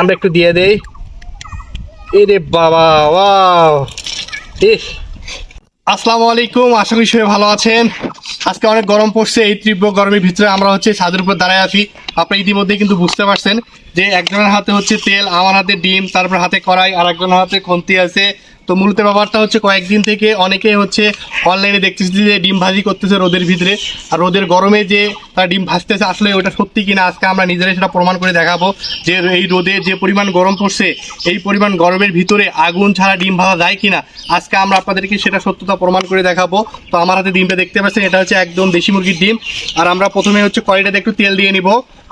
আমরা একটু দিয়ে দেই। এরে বাবা, ওয়াও। আসসালামু আলাইকুম, আশা করি সবাই ভালো আছেন। আজকে অনেক গরম পড়ছে, এই তীব্র গরমের ভিতরে আমরা হচ্ছে ছাদের উপর দাঁড়ায় আছি। আপনি ইতিমধ্যে কিন্তু বুঝতে পারছেন যে একজনের হাতে হচ্ছে তেল, আমার হাতে ডিম, তারপর হাতে কড়াই আর একজনের হাতে খন্তি আছে। তো মূলত ব্যাপারটা হচ্ছে কয়েকদিন থেকে অনেকে হচ্ছে অনলাইনে দেখতেছি যে ডিম ভাজি করতেছে রোদের ভিতরে। আর রোদের গরমে যে তারা ডিম ভাজতেছে আসলে ওটা সত্যি কিনা আজকে আমরা নিজেরাই সেটা প্রমাণ করে দেখাবো যে এই রোদে যে পরিমাণ গরম পড়ছে, এই পরিমাণ গরমের ভিতরে আগুন ছাড়া ডিম ভাজা যায় কিনা, আজকে আমরা আপনাদেরকে সেটা সত্যতা প্রমাণ করে দেখাবো। তো আমার হাতে ডিমটা দেখতে পাচ্ছেন, এটা হচ্ছে একদম দেশি মুরগির ডিম। আর আমরা প্রথমে হচ্ছে কড়াইটাতে একটু তেল দিয়ে নিব।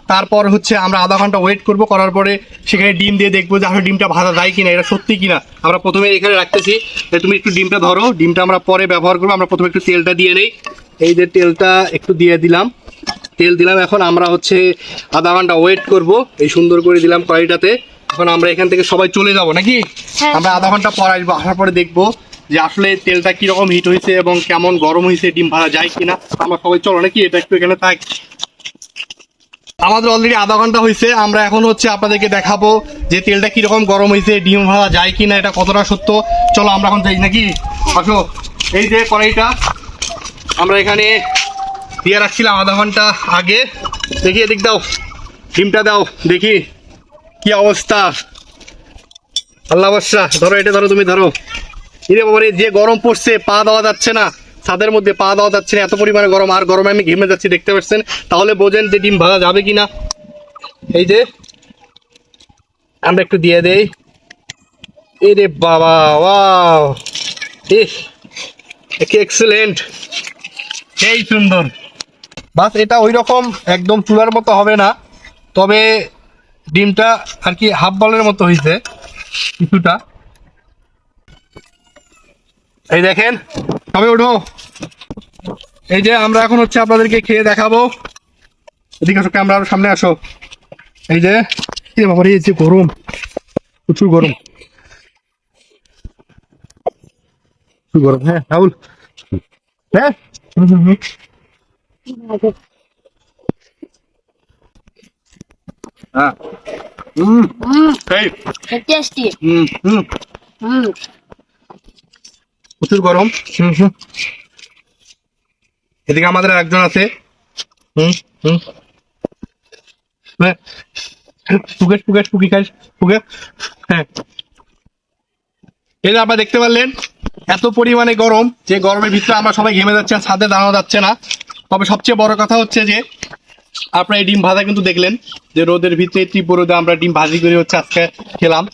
তারপর হচ্ছে আমরা আধা ঘণ্টা ওয়েট করব করার পরে সেখানে ডিম দিয়ে দেখব যে আসলে ডিমটা ভাজা যায় কিনা এটা সত্যি কিনা। আমরা প্রথমে এখানে রাখতেছি তুমি একটু ডিমটা ধরো ডিমটা আমরা পরে ব্যবহার করব আমরা প্রথমে একটু তেলটা দিয়ে নেই। এই যে তেলটা একটু দিয়ে দিলাম। তেল দিলাম এখন আমরা হচ্ছে আধা ঘণ্টা ওয়েট করব এই সুন্দর করে দিলাম কড়াইটাতে। এখন আমরা এখান থেকে সবাই চলে যাব নাকি? হ্যাঁ। আমরা আধা ঘণ্টা পর আসব আসার পরে দেখব যে আসলে তেলটা কীরকম হিট হয়েছে এবং কেমন গরম হয়েছে ডিম ভাজা যায় কিনা। আমরা সবাই চলো নাকি এটা একটু এখানে থাক। আমাদের অলরেডি আধা ঘণ্টা হয়েছে আমরা এখন হচ্ছে আপনাদেরকে দেখাবো যে তেলটা কীরকম গরম হয়েছে ডিম ভাজা যায় কি না এটা কতটা সত্য। চলো আমরা এখন যাই নাকি? আসো। এই যে কড়াইটা, আমরা এখানে দিয়ে রাখছিলাম আধা ঘণ্টা আগে। দেখি এদিক দাও, ডিমটা দাও, দেখি কি অবস্থা। আল্লাহ বর্ষা ধরো এটা ধরো, তুমি ধরো। ইরে বাবারে, যে গরম পড়ছে, পা দেওয়া যাচ্ছে না। ছাদের মধ্যে পা দেওয়া যাচ্ছে না, এত পরিমাণে গরম, আর গরমে আমি ঘেমে যাচ্ছি, দেখতে পাচ্ছেন? তাহলে বোঝেন যে ডিম ভাজা যাবে কিনা। এই যে, আমরা একটু দিয়ে দেই। এরে বাবা, ওয়াও! কি এক্সেলেন্ট সেই সুন্দর। বাস, এটা ওই রকম একদম চুলার মতো হবে না, তবে ডিমটা আর কি হাফ বলের মতো হয়েছে কিছুটা। এই দেখেন তবে ওঠো এই যে আমরা এখন হচ্ছে আপনাদেরকে খেয়ে দেখাবো। এদিকে আসো ক্যামেরার সামনে আসো। এই যে বাবারে এই যে গরম প্রচুর গরম। গরম হ্যাঁ রাহুল। হ্যাঁ? হুম, হুম, হুম। হ্যাঁ হুম. হুম। হুম। Mm. প্রচুর গরম। এদিকে আমাদের একজন আছে। হুম হুম। হ্যাঁ। হ্যাঁ। এই আপনারা দেখতে পারলেন, এত পরিমাণে গরম, যে গরমের ভিতরে আমরা সবাই ঘেমে যাচ্ছে ছাদে দাঁড়ানো যাচ্ছে না। তবে সবচেয়ে বড় কথা হচ্ছে যে, আপনার এই ডিম ভাজা কিন্তু দেখলেন, যে রোদের ভিতরে তীব্র রোদে আমরা ডিম ভাজি করে হচ্ছে আজকে খেলাম।